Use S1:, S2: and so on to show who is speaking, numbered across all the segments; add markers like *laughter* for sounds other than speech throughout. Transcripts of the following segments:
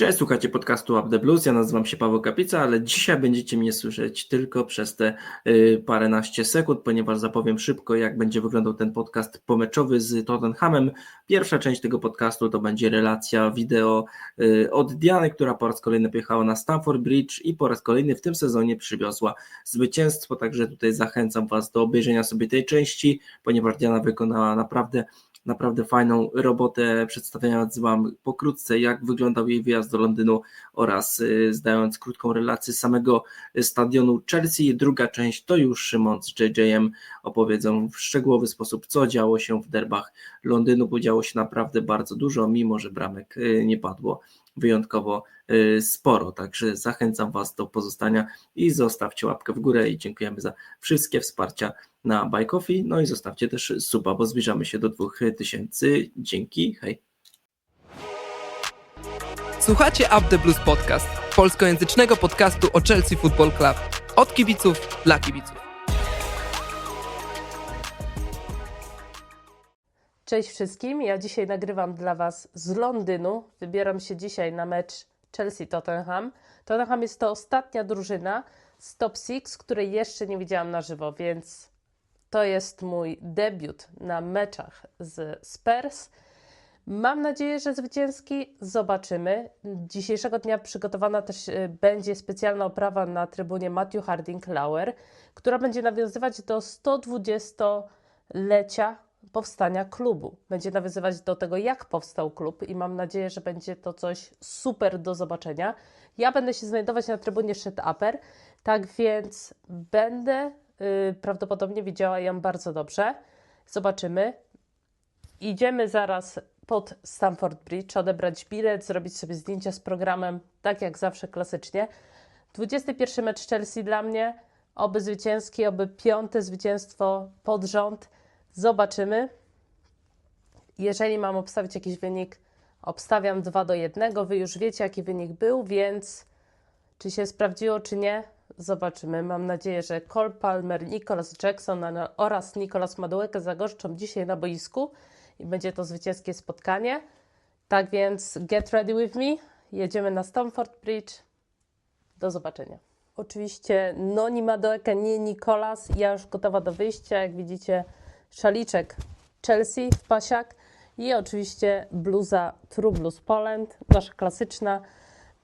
S1: Cześć, słuchacie podcastu Up the Blues. Ja nazywam się Paweł Kapica, ale dzisiaj będziecie mnie słyszeć tylko przez te y, paręnaście sekund, ponieważ zapowiem szybko, jak będzie wyglądał ten podcast pomeczowy z Tottenhamem. Pierwsza część tego podcastu to będzie relacja wideo y, od Diany, która po raz kolejny pojechała na Stamford Bridge i po raz kolejny w tym sezonie przywiozła zwycięstwo, także tutaj zachęcam Was do obejrzenia sobie tej części, ponieważ Diana wykonała naprawdę naprawdę fajną robotę, przedstawiając Wam pokrótce, jak wyglądał jej wyjazd do Londynu oraz y, zdając krótką relację samego stadionu Chelsea. Druga część to już Szymon z JJM opowiedzą w szczegółowy sposób, co działo się w derbach Londynu, bo działo się naprawdę bardzo dużo, mimo że bramek y, nie padło wyjątkowo y, sporo. Także zachęcam Was do pozostania i zostawcie łapkę w górę i dziękujemy za wszystkie wsparcia na Buy Coffee. No i zostawcie też suba, bo zbliżamy się do 2000. Dzięki, hej.
S2: Słuchacie Up the Blues Podcast, polskojęzycznego podcastu o Chelsea Football Club. Od kibiców dla kibiców.
S3: Cześć wszystkim, ja dzisiaj nagrywam dla Was z Londynu. Wybieram się dzisiaj na mecz Chelsea-Tottenham. Tottenham jest to ostatnia drużyna z top 6, której jeszcze nie widziałam na żywo, więc to jest mój debiut na meczach z Spurs. Mam nadzieję, że zwycięski zobaczymy. Dzisiejszego dnia przygotowana też y, będzie specjalna oprawa na trybunie Matthew Harding Lauer, która będzie nawiązywać do 120-lecia powstania klubu. Będzie nawiązywać do tego, jak powstał klub, i mam nadzieję, że będzie to coś super do zobaczenia. Ja będę się znajdować na trybunie Shut Upper, tak więc będę yy, prawdopodobnie widziała ją bardzo dobrze. Zobaczymy. Idziemy zaraz pod Stamford Bridge, odebrać bilet, zrobić sobie zdjęcia z programem, tak jak zawsze klasycznie. 21 mecz Chelsea dla mnie, oby zwycięski, oby piąte zwycięstwo pod rząd. Zobaczymy. Jeżeli mam obstawić jakiś wynik, obstawiam 2 do 1. Wy już wiecie, jaki wynik był, więc czy się sprawdziło, czy nie, zobaczymy. Mam nadzieję, że Cole Palmer, Nicholas Jackson oraz Nicholas Madueke zagoszczą dzisiaj na boisku i będzie to zwycięskie spotkanie. Tak więc get ready with me. Jedziemy na Stamford Bridge. Do zobaczenia. Oczywiście Noni Madueke, nie Nicholas. Ja już gotowa do wyjścia. Jak widzicie, szaliczek Chelsea w pasiak i oczywiście bluza True Blues Poland, nasza klasyczna.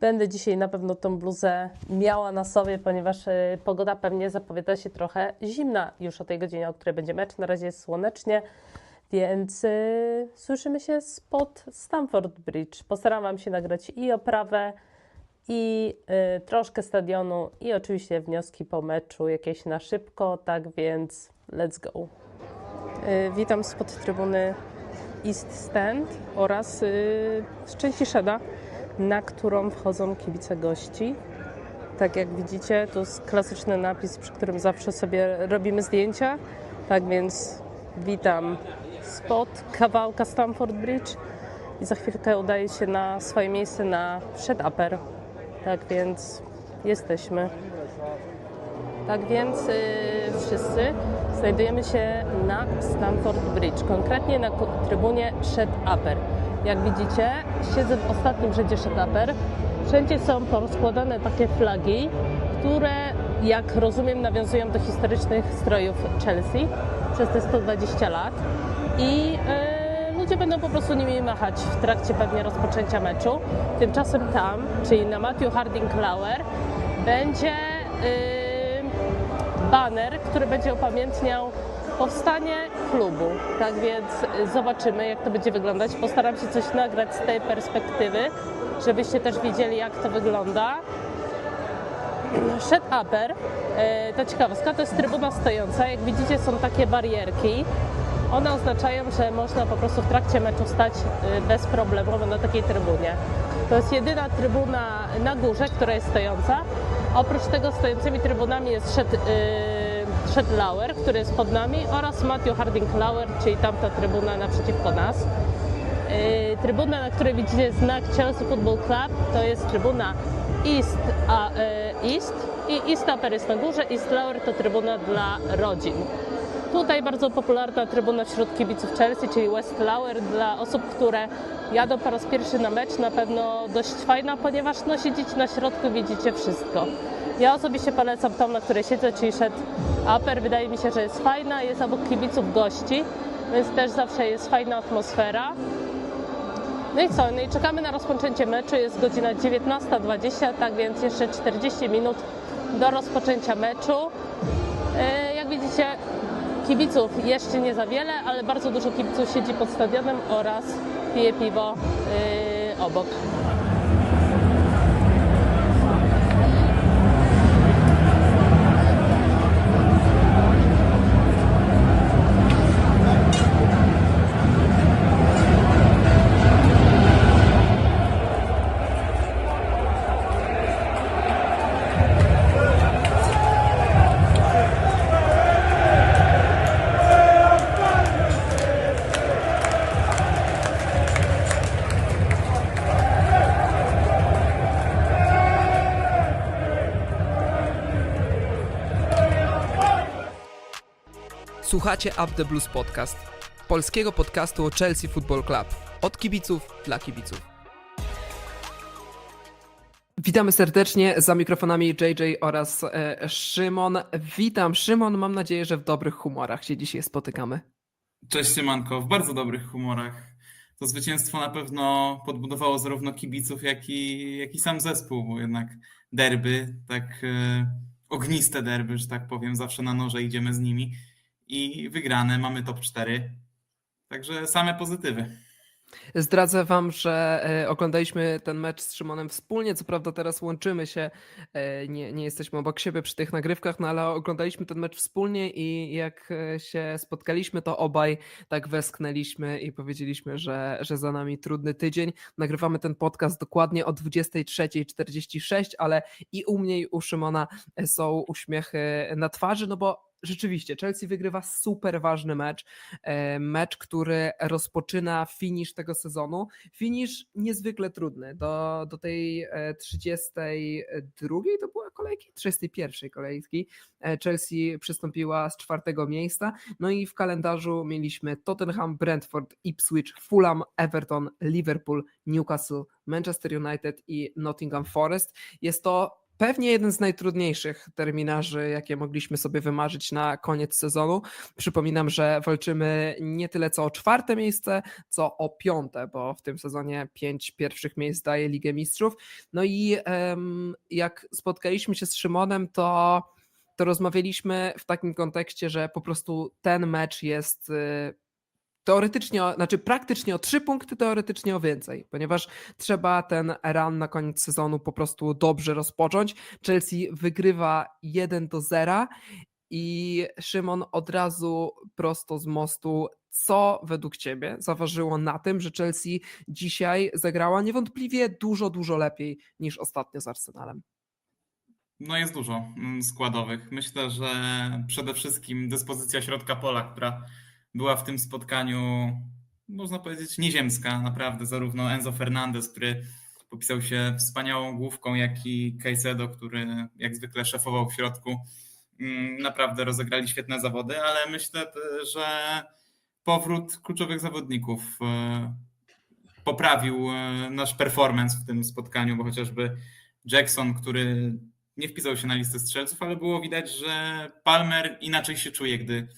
S3: Będę dzisiaj na pewno tą bluzę miała na sobie, ponieważ y, pogoda pewnie zapowiada się trochę zimna już o tej godzinie, o której będzie mecz. Na razie jest słonecznie, więc y, słyszymy się spod Stamford Bridge. Postaram się nagrać i oprawę, i y, troszkę stadionu, i oczywiście wnioski po meczu, jakieś na szybko, tak więc let's go. Y, witam spod trybuny East Stand oraz z części Szeda, na którą wchodzą kibice gości. Tak jak widzicie, to jest klasyczny napis, przy którym zawsze sobie robimy zdjęcia. Tak więc witam spod kawałka Stamford Bridge i za chwilkę udaję się na swoje miejsce na Shed Upper. Tak więc jesteśmy. Tak więc y, wszyscy znajdujemy się na Stamford Bridge, konkretnie na trybunie Shed Upper. Jak widzicie, siedzę w ostatnim rzędzie Shed Upper. Wszędzie są porozkładane takie flagi, które, jak rozumiem, nawiązują do historycznych strojów Chelsea przez te 120 lat. I y, ludzie będą po prostu nimi machać w trakcie pewnie rozpoczęcia meczu. Tymczasem tam, czyli na Matthew Harding Lauer, będzie. Y, baner, który będzie upamiętniał powstanie klubu. Tak więc zobaczymy, jak to będzie wyglądać. Postaram się coś nagrać z tej perspektywy, żebyście też widzieli, jak to wygląda. Shed Upper, to ciekawostka, to jest trybuna stojąca. Jak widzicie, są takie barierki. One oznaczają, że można po prostu w trakcie meczu stać e, bez problemu na takiej trybunie. To jest jedyna trybuna na górze, która jest stojąca. Oprócz tego stojącymi trybunami jest Shed, yy, Shed Lauer, który jest pod nami oraz Matthew Harding Lauer, czyli tamta trybuna naprzeciwko nas. Yy, trybuna, na której widzicie znak Chelsea Football Club, to jest trybuna East, a, yy, East i East Upper jest na górze, East Lauer to trybuna dla rodzin. Tutaj bardzo popularna trybuna wśród kibiców Chelsea, czyli West Lower. Dla osób, które jadą po raz pierwszy na mecz, na pewno dość fajna, ponieważ no, siedzicie na środku, widzicie wszystko. Ja osobiście polecam tą, na której siedzę, czyli Shed Upper. Wydaje mi się, że jest fajna, jest obok kibiców gości, więc też zawsze jest fajna atmosfera. No i co? No i czekamy na rozpoczęcie meczu. Jest godzina 19.20, tak więc jeszcze 40 minut do rozpoczęcia meczu. E, Jak widzicie, kibiców jeszcze nie za wiele, ale bardzo dużo kibiców siedzi pod stadionem oraz pije piwo e, obok.
S2: Słuchacie Up the Blues Podcast, polskiego podcastu o Chelsea Football Club. Od kibiców dla kibiców. Witamy serdecznie za mikrofonami JJ oraz e, Szymon. Witam Szymon, mam nadzieję, że w dobrych humorach się dzisiaj spotykamy.
S4: Cześć Siemanko, w bardzo dobrych humorach. To zwycięstwo na pewno podbudowało zarówno kibiców, jak i, jak i sam zespół, bo jednak derby, tak e, ogniste derby, że tak powiem, zawsze na noże idziemy z nimi i wygrane, mamy top 4. Także same pozytywy.
S2: Zdradzę Wam, że e, oglądaliśmy ten mecz z Szymonem wspólnie. Co prawda, teraz łączymy się, e, nie, nie jesteśmy obok siebie przy tych nagrywkach, no ale oglądaliśmy ten mecz wspólnie i jak e, się spotkaliśmy, to obaj tak westchnęliśmy i powiedzieliśmy, że, że za nami trudny tydzień. Nagrywamy ten podcast dokładnie o 23.46, ale i u mnie, i u Szymona są uśmiechy na twarzy, no bo rzeczywiście Chelsea wygrywa super ważny mecz. E, Mecz, który rozpoczyna finisz tego sezonu. Finisz niezwykle trudny. Do, do tej e, 32 to była kolejki? 31 kolejki. E, Chelsea przystąpiła z czwartego miejsca. No i w kalendarzu mieliśmy Tottenham, Brentford, Ipswich, Fulham, Everton, Liverpool, Newcastle, Manchester United i Nottingham Forest. Jest to Pewnie jeden z najtrudniejszych terminarzy, jakie mogliśmy sobie wymarzyć na koniec sezonu. Przypominam, że walczymy nie tyle co o czwarte miejsce, co o piąte, bo w tym sezonie pięć pierwszych miejsc daje Ligę Mistrzów. No i em, jak spotkaliśmy się z Szymonem, to, to rozmawialiśmy w takim kontekście, że po prostu ten mecz jest. Teoretycznie, znaczy praktycznie o trzy punkty, teoretycznie o więcej, ponieważ trzeba ten run na koniec sezonu po prostu dobrze rozpocząć. Chelsea wygrywa 1 do 0 i Szymon od razu prosto z mostu. Co według Ciebie zaważyło na tym, że Chelsea dzisiaj zagrała niewątpliwie dużo, dużo lepiej niż ostatnio z Arsenalem?
S4: No jest dużo mm, składowych. Myślę, że przede wszystkim dyspozycja środka pola, która była w tym spotkaniu, można powiedzieć, nieziemska, naprawdę. Zarówno Enzo Fernandez, który popisał się wspaniałą główką, jak i Caicedo, który jak zwykle szefował w środku. Mm, Naprawdę rozegrali świetne zawody, ale myślę, że powrót kluczowych zawodników e, poprawił e, nasz performance w tym spotkaniu, bo chociażby Jackson, który nie wpisał się na listę strzelców, ale było widać, że Palmer inaczej się czuje, gdy,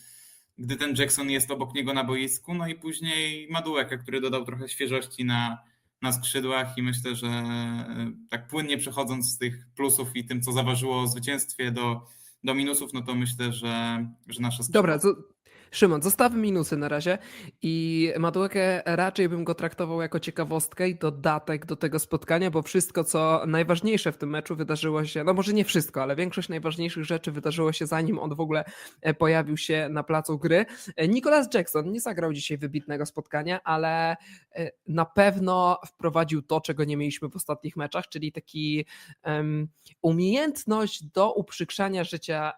S4: gdy ten Jackson jest obok niego na boisku. No i później Madułeka, który dodał trochę świeżości na, na skrzydłach i myślę, że e, tak płynnie przechodząc z tych plusów i tym, co zaważyło o zwycięstwie do, do minusów, no to myślę, że, że nasze
S2: Dobra, zo- Szymon, zostawmy minusy na razie i Maduekę raczej bym go traktował jako ciekawostkę i dodatek do tego spotkania, bo wszystko, co najważniejsze w tym meczu wydarzyło się, no może nie wszystko, ale większość najważniejszych rzeczy wydarzyło się zanim on w ogóle e, pojawił się na placu gry. E, Nicolas Jackson nie zagrał dzisiaj wybitnego spotkania, ale e, na pewno wprowadził to, czego nie mieliśmy w ostatnich meczach, czyli taki em, umiejętność do uprzykrzania życia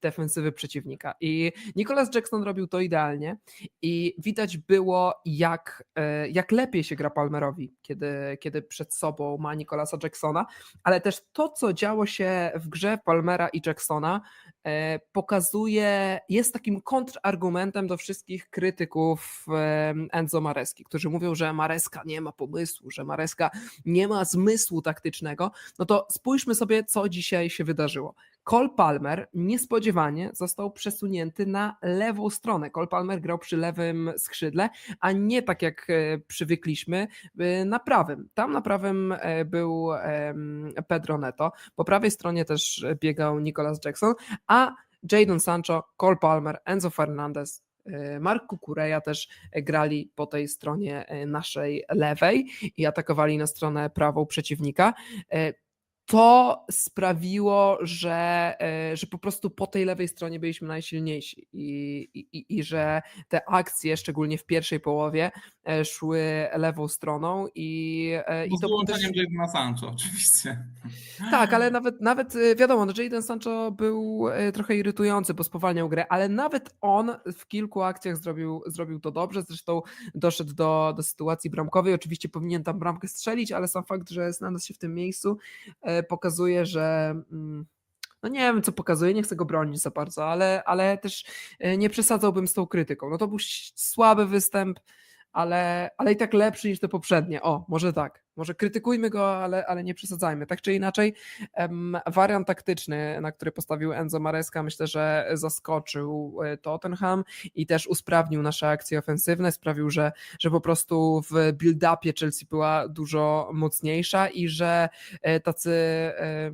S2: defensywy przeciwnika. I Nicolas Jackson zrobił to idealnie i widać było, jak, e, jak lepiej się gra Palmerowi, kiedy, kiedy przed sobą ma Nicolasa Jacksona, ale też to, co działo się w grze Palmera i Jacksona, e, pokazuje, jest takim kontrargumentem do wszystkich krytyków e, Enzo Mareski, którzy mówią, że Mareska nie ma pomysłu, że Mareska nie ma zmysłu taktycznego. No to spójrzmy sobie, co dzisiaj się wydarzyło. Cole Palmer niespodziewanie został przesunięty na lewą stronę. Cole Palmer grał przy lewym skrzydle, a nie tak jak e, przywykliśmy e, na prawym. Tam na prawym e, był Pedro Neto, po prawej stronie też biegał Nicolas Jackson, a Jadon Sancho, Cole Palmer, Enzo Fernandez, Mark Kukureja też grali po tej stronie naszej lewej i atakowali na stronę prawą przeciwnika. To sprawiło, że, e, że po prostu po tej lewej stronie byliśmy najsilniejsi i, i, i że te akcje, szczególnie w pierwszej połowie, e, szły lewą stroną i, e,
S4: No
S2: i to był też...
S4: wyłączeniem Jadona Sancho, oczywiście.
S2: Tak, ale nawet, nawet wiadomo, no Jadon Sancho był trochę irytujący, bo spowalniał grę, ale nawet on w kilku akcjach zrobił, zrobił to dobrze. Zresztą doszedł do, do sytuacji bramkowej. Oczywiście powinien tam bramkę strzelić, ale sam fakt, że znalazł się w tym miejscu, pokazuje, że. mm, No nie wiem, co pokazuje, nie chcę go bronić za bardzo, ale, ale też y, nie przesadzałbym z tą krytyką. No to był słaby występ, ale, ale i tak lepszy niż te poprzednie. O, może tak. Może krytykujmy go, ale, ale nie przesadzajmy. Tak czy inaczej, em, wariant taktyczny, na który postawił Enzo Maresca, myślę, że zaskoczył e, Tottenham i też usprawnił nasze akcje ofensywne, sprawił, że, że po prostu w build-upie Chelsea była dużo mocniejsza i że e, tacy. e,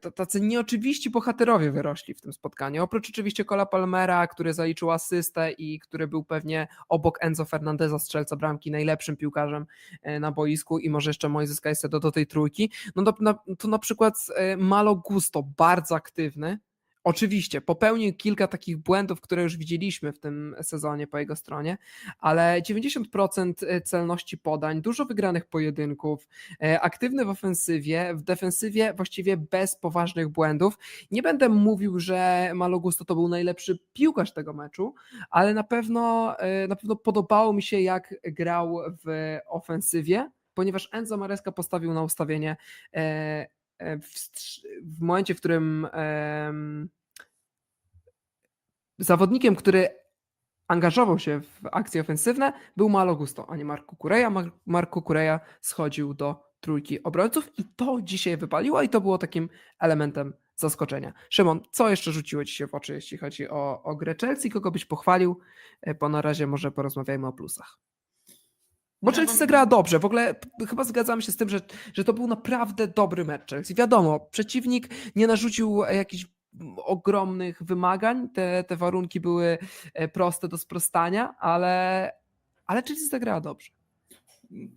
S2: to- Tacy nieoczywiści bohaterowie wyrośli w tym spotkaniu. Oprócz oczywiście Cola Palmera, który zaliczył asystę i który był pewnie obok Enzo Fernandeza, strzelca bramki, najlepszym piłkarzem e, na boisku i może jeszcze Moises Caicedo do tej trójki. No to na, to na przykład e, Malo Gusto, bardzo aktywny. Oczywiście popełnił kilka takich błędów, które już widzieliśmy w tym sezonie po jego stronie, ale 90% celności podań, dużo wygranych pojedynków, e, aktywny w ofensywie, w defensywie właściwie bez poważnych błędów. Nie będę mówił, że Malo Gusto to był najlepszy piłkarz tego meczu, ale na pewno, e, na pewno podobało mi się, jak grał w ofensywie, ponieważ Enzo Maresca postawił na ustawienie e, e, w, strz- w momencie, w którym em, zawodnikiem, który angażował się w akcje ofensywne, był Malo Gusto, a nie Mark Kukureja. Mar- Mark Kukureja schodził do trójki obrońców i to dzisiaj wypaliło i to było takim elementem zaskoczenia. Szymon, co jeszcze rzuciło Ci się w oczy, jeśli chodzi o, o grę Chelsea? Kogo byś pochwalił? E, Bo na razie może porozmawiajmy o plusach. Bo Chelsea zagrała dobrze. W ogóle chyba zgadzamy się z tym, że, że to był naprawdę dobry mecz Chelsea. Wiadomo, przeciwnik nie narzucił jakichś ogromnych wymagań. Te, te warunki były e, proste do sprostania, ale, ale Chelsea zagrała dobrze.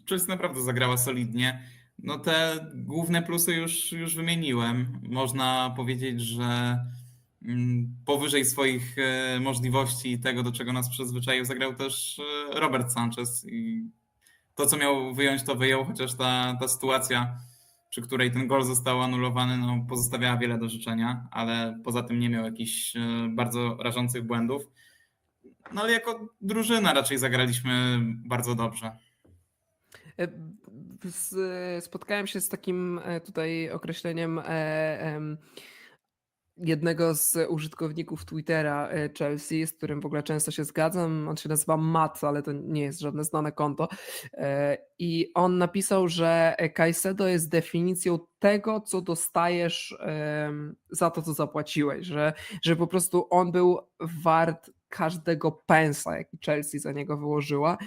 S4: Chelsea naprawdę zagrała solidnie. No te główne plusy już, już wymieniłem. Można powiedzieć, że mm, powyżej swoich e, możliwości i tego, do czego nas przyzwyczaił, zagrał też e, Robert Sanchez i to, co miał wyjąć, to wyjął, chociaż ta, ta sytuacja, przy której ten gol został anulowany, no, pozostawiała wiele do życzenia, ale poza tym nie miał jakichś e, bardzo rażących błędów. No ale jako drużyna raczej zagraliśmy bardzo dobrze.
S2: E, z- Spotkałem się z takim e, tutaj określeniem e, em, jednego z użytkowników Twittera e, Chelsea, z którym w ogóle często się zgadzam. On się nazywa Matt, ale to nie jest żadne znane konto. E, I on napisał, że Caicedo jest definicją tego, co dostajesz za to, co zapłaciłeś, że, że po prostu on był wart każdego pensa, jaki Chelsea za niego wyłożyła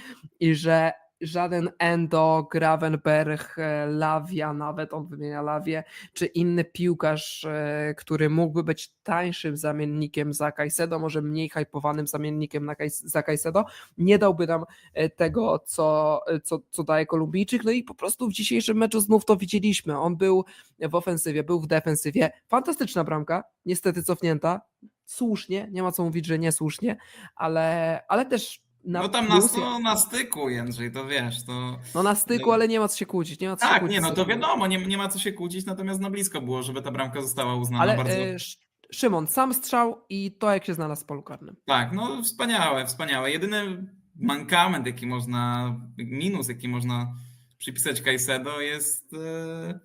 S2: i że żaden Endo, Gravenberg, e, Lavia, nawet on wymienia Lawię, czy inny piłkarz, e, który mógłby być tańszym zamiennikiem za Caicedo, może mniej hypowanym zamiennikiem na Kais- za Caicedo, nie dałby nam e, tego, co, co, co daje Kolumbijczyk. No i po prostu w dzisiejszym meczu znów to widzieliśmy. On był w ofensywie, był w defensywie. Fantastyczna bramka, niestety cofnięta. Słusznie, nie ma co mówić, że niesłusznie, ale, ale też na
S4: no tam na,
S2: plus,
S4: na styku, Jędrzej, to wiesz, to...
S2: no na styku, ale nie ma co się kłócić. Nie ma co
S4: Tak,
S2: kłócić
S4: nie, no to wiadomo, nie, nie ma co się kłócić, natomiast no blisko było, żeby ta bramka została uznana
S2: Ale
S4: bardzo...
S2: e, sz- Szymon, sam strzał i to, jak się znalazł w polu karnym.
S4: Tak, no wspaniałe, wspaniałe. Jedyny mankament, jaki można, minus, jaki można przypisać Caicedo jest, e,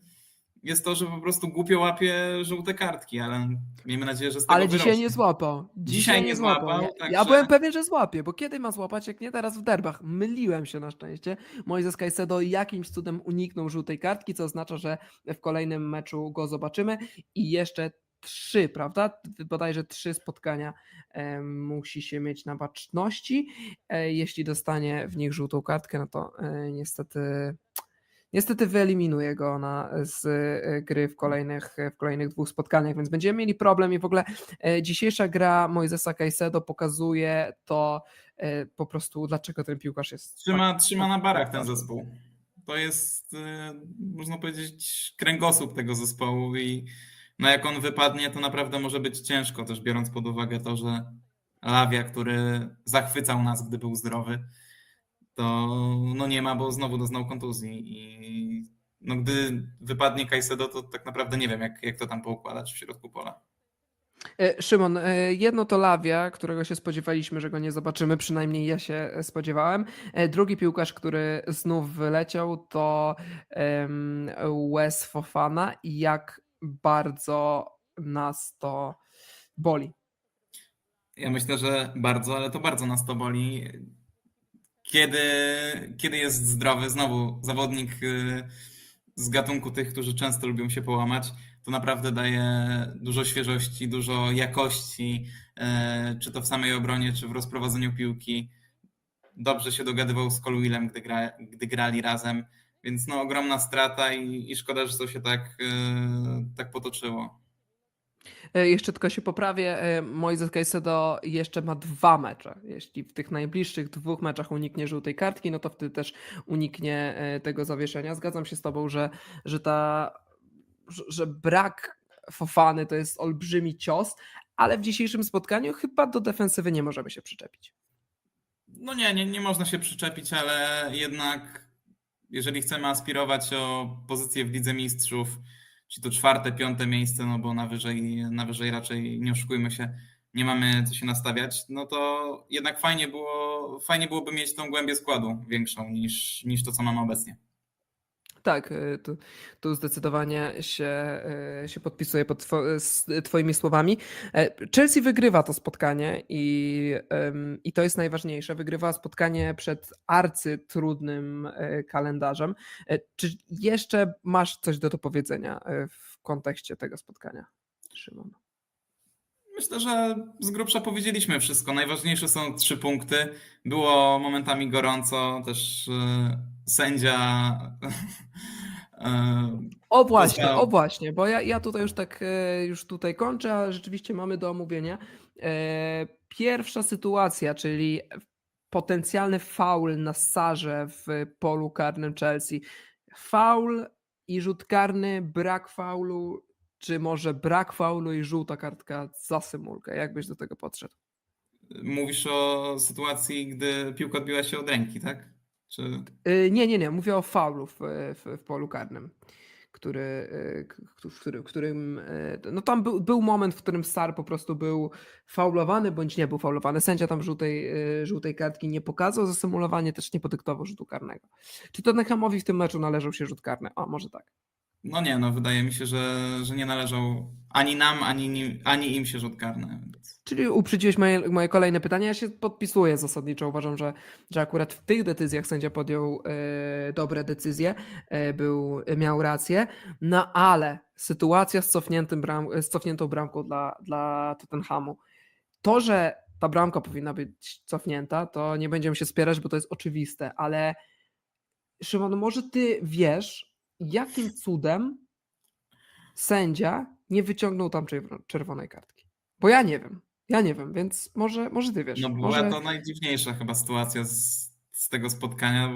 S4: jest to, że po prostu głupio łapie żółte kartki, ale miejmy nadzieję, że z tego
S2: Ale dzisiaj
S4: wyrośnie.
S2: nie złapał.
S4: Dzisiaj nie złapał,
S2: nie?
S4: także-
S2: Ja byłem pewien, że złapie, bo kiedy ma złapać, jak nie teraz w derbach. Myliłem się na szczęście. Moises Caicedo jakimś cudem uniknął żółtej kartki, co oznacza, że w kolejnym meczu go zobaczymy i jeszcze trzy, prawda? Bodajże trzy spotkania e, musi się mieć na baczności. E, jeśli dostanie w nich żółtą kartkę, no to e, niestety Niestety wyeliminuje go ona z e, gry w kolejnych, w kolejnych dwóch spotkaniach, więc będziemy mieli problem i w ogóle e, dzisiejsza gra Moisesa Caicedo pokazuje to e, po prostu, dlaczego ten piłkarz jest.
S4: Trzyma,
S2: tak-
S4: trzyma na barach ten zespół. To jest, e, można powiedzieć, kręgosłup tego zespołu i no jak on wypadnie, to naprawdę może być ciężko, też biorąc pod uwagę to, że Lawia, który zachwycał nas, gdy był zdrowy, to no nie ma, bo znowu doznał kontuzji i no gdy wypadnie Caicedo, to tak naprawdę nie wiem, jak, jak to tam poukładać w środku pola.
S2: E, Szymon, e, jedno to Lawia, którego się spodziewaliśmy, że go nie zobaczymy, przynajmniej ja się spodziewałem. E, Drugi piłkarz, który znów wyleciał, to Wes Fofana i jak bardzo nas to boli.
S4: Ja myślę, że bardzo, ale to bardzo nas to boli. Kiedy, kiedy jest zdrowy, znowu zawodnik y, z gatunku tych, którzy często lubią się połamać, to naprawdę daje dużo świeżości, dużo jakości, y, czy to w samej obronie, czy w rozprowadzeniu piłki. Dobrze się dogadywał z Colwillem, gdy, gra, gdy grali razem, więc no ogromna strata i, i szkoda, że to się tak, y, tak potoczyło.
S2: E, Jeszcze tylko się poprawię. e, Moises Caicedo jeszcze ma dwa mecze. Jeśli w tych najbliższych dwóch meczach uniknie żółtej kartki, no to wtedy też uniknie e, tego zawieszenia. Zgadzam się z tobą, że, że ta że- brak Fofany to jest olbrzymi cios, ale w dzisiejszym spotkaniu chyba do defensywy nie możemy się przyczepić.
S4: No nie, nie, nie można się przyczepić, ale jednak jeżeli chcemy aspirować o pozycję w Lidze Mistrzów, czy to czwarte, piąte miejsce, no bo na wyżej, na wyżej raczej nie oszukujmy się, nie mamy co się nastawiać, no to jednak fajnie, było, fajnie byłoby mieć tą głębię składu większą niż, niż to, co mamy obecnie.
S2: Tak, y, tu, tu zdecydowanie się, y, się podpisuję pod two, Twoimi słowami. E, Chelsea wygrywa to spotkanie i, i to jest najważniejsze. Wygrywa spotkanie przed arcytrudnym e, kalendarzem. E, Czy jeszcze masz coś do dopowiedzenia e, w kontekście tego spotkania, Szymon?
S4: Myślę, że z grubsza powiedzieliśmy wszystko. Najważniejsze są trzy punkty. Było momentami gorąco, też e, sędzia. e,
S2: O właśnie,
S4: Został.
S2: o właśnie, bo ja, ja tutaj już tak e, już tutaj kończę, a rzeczywiście mamy do omówienia. Pierwsza sytuacja, czyli potencjalny faul na Sarze w polu karnym Chelsea. Faul i rzut karny, brak faulu, czy może brak faulu i żółta kartka za symulkę? Jak byś do tego podszedł?
S4: Mówisz o sytuacji, gdy piłka odbiła się od ręki, tak? Czy...
S2: Y, Nie, nie, nie. Mówię o faulu w, w, w polu karnym, który, y, w którym, którym no tam był, był moment, w którym Sar po prostu był faulowany, bądź nie był faulowany. Sędzia tam żółtej, y, żółtej kartki nie pokazał, za symulowanie też nie podyktował rzutu karnego. Czy Tottenhamowi w tym meczu należał się rzut karny? A, może tak.
S4: No nie, no wydaje mi się, że, że nie należał ani nam, ani, nim, ani im się rzut karny.
S2: Czyli uprzedziłeś moje, moje kolejne pytanie. Ja się podpisuję zasadniczo. Uważam, że, że akurat w tych decyzjach sędzia podjął e, dobre decyzje, e, był, miał rację. No ale sytuacja z, cofniętym bram, z cofniętą bramką dla, dla Tottenhamu. To, że ta bramka powinna być cofnięta, to nie będziemy się spierać, bo to jest oczywiste, ale Szymon, może ty wiesz, jakim cudem sędzia nie wyciągnął tam czerw- czerwonej kartki? Bo ja nie wiem. Ja nie wiem, więc może, może ty wiesz.
S4: No była
S2: może...
S4: to najdziwniejsza chyba sytuacja z, z tego spotkania.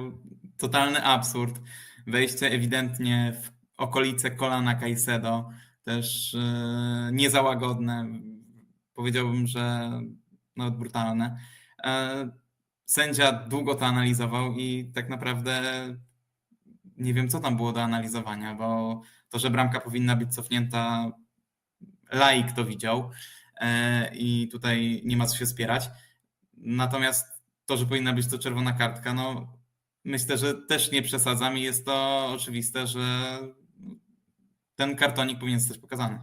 S4: Totalny absurd. Wejście ewidentnie w okolice kolana Caicedo, też e, niezałagodne. Powiedziałbym, że nawet brutalne. E, sędzia długo to analizował i tak naprawdę nie wiem, co tam było do analizowania, bo to, że bramka powinna być cofnięta, laik to widział e, i tutaj nie ma co się spierać. Natomiast to, że powinna być to czerwona kartka, no myślę, że też nie przesadzam i jest to oczywiste, że ten kartonik powinien zostać pokazany.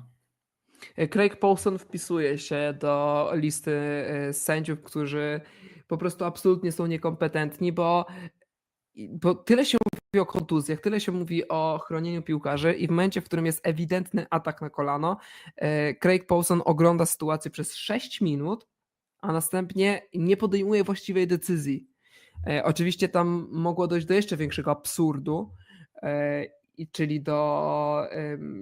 S2: Craig Paulson wpisuje się do listy e, sędziów, którzy po prostu absolutnie są niekompetentni, bo, bo tyle się mówi o kontuzjach, tyle się mówi o chronieniu piłkarzy i w momencie, w którym jest ewidentny atak na kolano, e, Craig Paulson ogląda sytuację przez 6 minut, a następnie nie podejmuje właściwej decyzji. E, Oczywiście tam mogło dojść do jeszcze większego absurdu, e, czyli do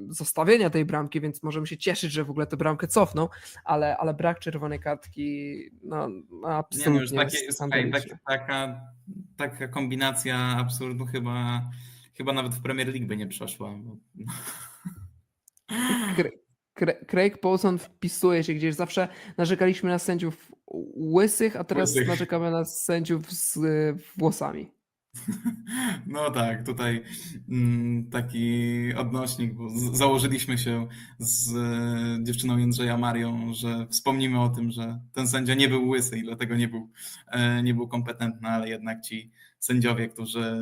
S2: zostawienia tej bramki, więc możemy się cieszyć, że w ogóle tę bramkę cofną, ale, ale brak czerwonej kartki, no, no
S4: Nie no,
S2: absolutnie
S4: już takie, słuchaj, tak,
S2: skandaliczne.
S4: taka, taka kombinacja absurdu chyba, chyba nawet w Premier League by nie przeszła. Bo... *laughs*
S2: Cra- Cra- Craig Paulson wpisuje się gdzieś, zawsze narzekaliśmy na sędziów łysych, a teraz
S4: Łysych.
S2: narzekamy na sędziów z y, włosami.
S4: No tak, tutaj mm, taki odnośnik, bo założyliśmy się z e, dziewczyną Jędrzeja Marią, że wspomnimy o tym, że ten sędzia nie był łysy i dlatego nie był, e, nie był kompetentny, ale jednak ci sędziowie, którzy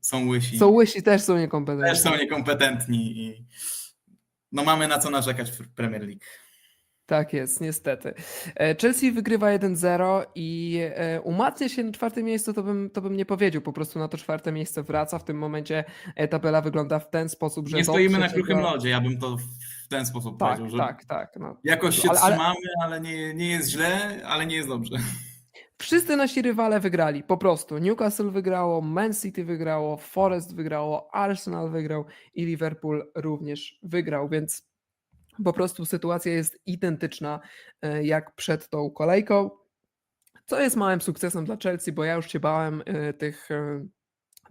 S4: są łysi,
S2: Są łysi, też są niekompetentni.
S4: też są niekompetentni i no mamy na co narzekać w Premier League.
S2: Tak jest, niestety. E, Chelsea wygrywa 1-0 i e, umacnia się na czwartym miejscu, to bym, to bym nie powiedział. Po prostu na to czwarte miejsce wraca. W tym momencie e, tabela wygląda w ten sposób, że
S4: Nie stoimy na kruchym lodzie, ja bym to w ten sposób
S2: Tak,
S4: powiedział, że
S2: tak, tak. No.
S4: jakoś się
S2: Ale- ale-
S4: trzymamy, ale nie, nie jest źle, ale nie jest dobrze.
S2: Wszyscy nasi rywale wygrali, po prostu. Newcastle wygrało, Man City wygrało, Forest wygrało, Arsenal wygrał i Liverpool również wygrał, więc po prostu sytuacja jest identyczna e, jak przed tą kolejką. Co jest małym sukcesem dla Chelsea, bo ja już się bałem e, tych, e,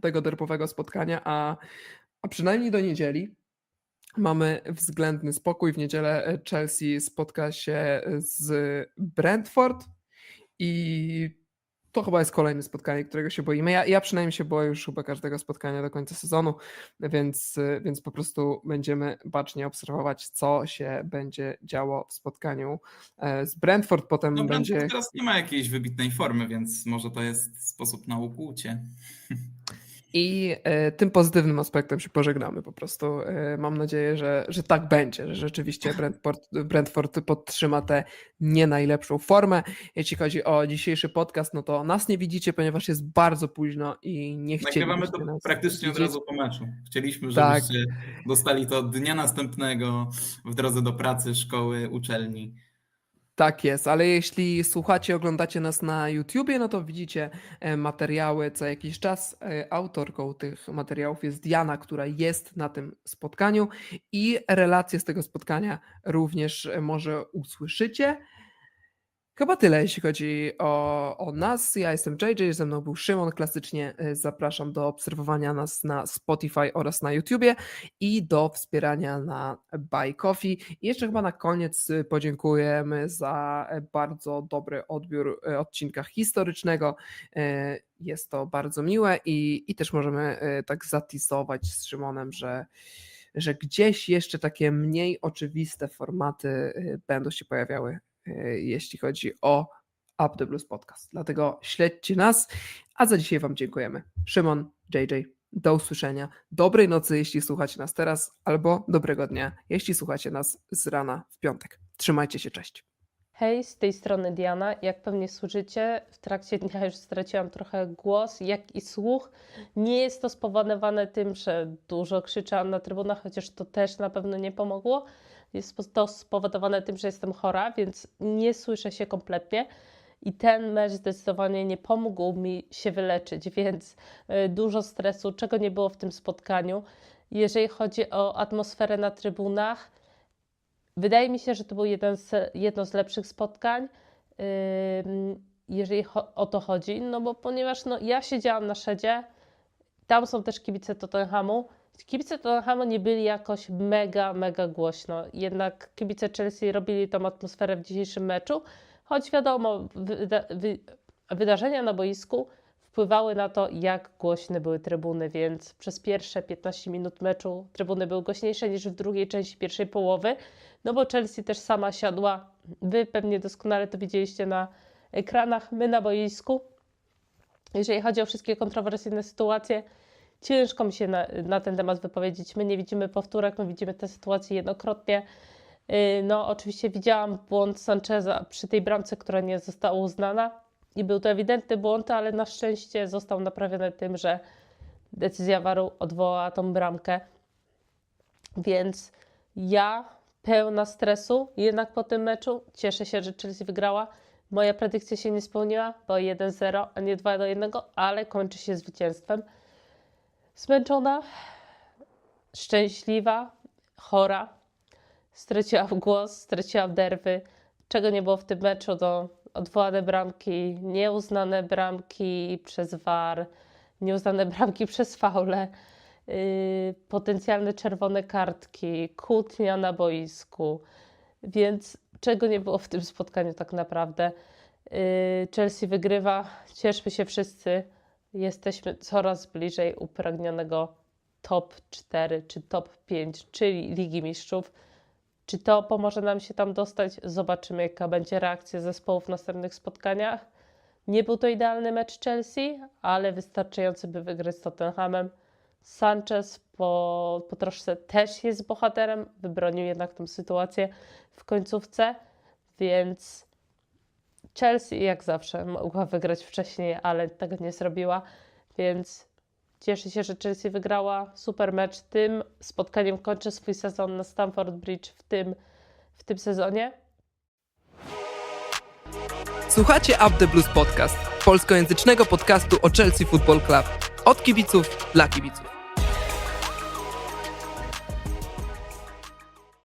S2: tego derbowego spotkania, a, a przynajmniej do niedzieli mamy względny spokój. W niedzielę Chelsea spotka się z Brentford i to chyba jest kolejne spotkanie, którego się boimy. Ja, ja przynajmniej się boję już chyba każdego spotkania do końca sezonu, więc, więc po prostu będziemy bacznie obserwować, co się będzie działo w spotkaniu e, z Brentford. Potem
S4: No
S2: będzie.
S4: Brentford teraz nie ma jakiejś wybitnej formy, więc może to jest sposób na ukłucie. *laughs*
S2: I e, tym pozytywnym aspektem się pożegnamy po prostu. E, mam nadzieję, że, że tak będzie, że rzeczywiście Brentford, Brentford podtrzyma tę nie najlepszą formę. Jeśli chodzi o dzisiejszy podcast, no to nas nie widzicie, ponieważ jest bardzo późno i nie chcielibyście
S4: Nagrywamy to praktycznie od
S2: widzieć.
S4: razu po meczu. Chcieliśmy,
S2: Tak.
S4: żebyście dostali to dnia następnego w drodze do pracy, szkoły, uczelni.
S2: Tak jest, ale jeśli słuchacie, oglądacie nas na YouTubie, no to widzicie e, materiały co jakiś czas. E, Autorką tych materiałów jest Diana, która jest na tym spotkaniu i relacje z tego spotkania również e, może usłyszycie. Chyba tyle, jeśli chodzi o, o nas. Ja jestem JJ, ze mną był Szymon. Klasycznie e, zapraszam do obserwowania nas na Spotify oraz na YouTubie i do wspierania na Buy Coffee. I jeszcze chyba na koniec y, podziękujemy za e, bardzo dobry odbiór e, odcinka historycznego. E, Jest to bardzo miłe i, i też możemy tak zatisować z Szymonem, że że gdzieś jeszcze takie mniej oczywiste formaty y, będą się pojawiały, y, jeśli chodzi o Up the Blues Podcast. Dlatego śledźcie nas, a za dzisiaj Wam dziękujemy. Szymon, JJ, do usłyszenia. Dobrej nocy, jeśli słuchacie nas teraz, albo dobrego dnia, jeśli słuchacie nas z rana w piątek. Trzymajcie się, cześć.
S3: Hej, z tej strony Diana. Jak pewnie słyszycie, w trakcie dnia już straciłam trochę głos, jak i słuch. Nie jest to spowodowane tym, że dużo krzyczałam na trybunach, chociaż to też na pewno nie pomogło. Jest to spowodowane tym, że jestem chora, więc nie słyszę się kompletnie. I ten mecz zdecydowanie nie pomógł mi się wyleczyć, więc y, dużo stresu, czego nie było w tym spotkaniu. Jeżeli chodzi o atmosferę na trybunach, Wydaje mi się, że to był jeden z, jedno z lepszych spotkań, jeżeli o to chodzi, no bo ponieważ no, ja siedziałam na szedzie, tam są też kibice Tottenhamu. Kibice Tottenhamu nie byli jakoś mega, mega głośno. Jednak kibice Chelsea robili tą atmosferę w dzisiejszym meczu, choć wiadomo, wyda- wy- wydarzenia na boisku wpływały na to, jak głośne były trybuny, więc przez pierwsze 15 minut meczu trybuny były głośniejsze niż w drugiej części pierwszej połowy, no bo Chelsea też sama siadła. Wy pewnie doskonale to widzieliście na ekranach, my na boisku. Jeżeli chodzi o wszystkie kontrowersyjne sytuacje, ciężko mi się na, na ten temat wypowiedzieć. My nie widzimy powtórek, my widzimy te sytuacje jednokrotnie. Yy, No, oczywiście widziałam błąd Sancheza przy tej bramce, która nie została uznana. I był to ewidentny błąd, ale na szczęście został naprawiony tym, że decyzja waru odwołała tą bramkę. Więc ja pełna stresu, jednak po tym meczu cieszę się, że Chelsea wygrała. Moja predykcja się nie spełniła, bo 1-0, a nie 2-1, ale kończy się zwycięstwem. Zmęczona, szczęśliwa, chora, straciłam głos, straciłam nerwy. Czego nie było w tym meczu, to odwołane bramki, nieuznane bramki przez VAR, nieuznane bramki przez faule, yy, potencjalne czerwone kartki, kłótnia na boisku. Więc czego nie było w tym spotkaniu tak naprawdę. Yy, Chelsea wygrywa, cieszmy się wszyscy. Jesteśmy coraz bliżej upragnionego top 4 czy top 5, czyli Ligi Mistrzów. Czy to pomoże nam się tam dostać? Zobaczymy, jaka będzie reakcja zespołów w następnych spotkaniach. Nie był to idealny mecz Chelsea, ale wystarczający, by wygrać z Tottenhamem. Sanchez po, po troszce też jest bohaterem, wybronił jednak tą sytuację w końcówce, więc Chelsea jak zawsze mogła wygrać wcześniej, ale tego nie zrobiła, więc cieszę się, że Chelsea wygrała. Super mecz. Tym spotkaniem kończę swój sezon na Stamford Bridge w tym, w tym sezonie.
S2: Słuchacie Up the Blues Podcast, polskojęzycznego podcastu o Chelsea Football Club. Od kibiców dla kibiców.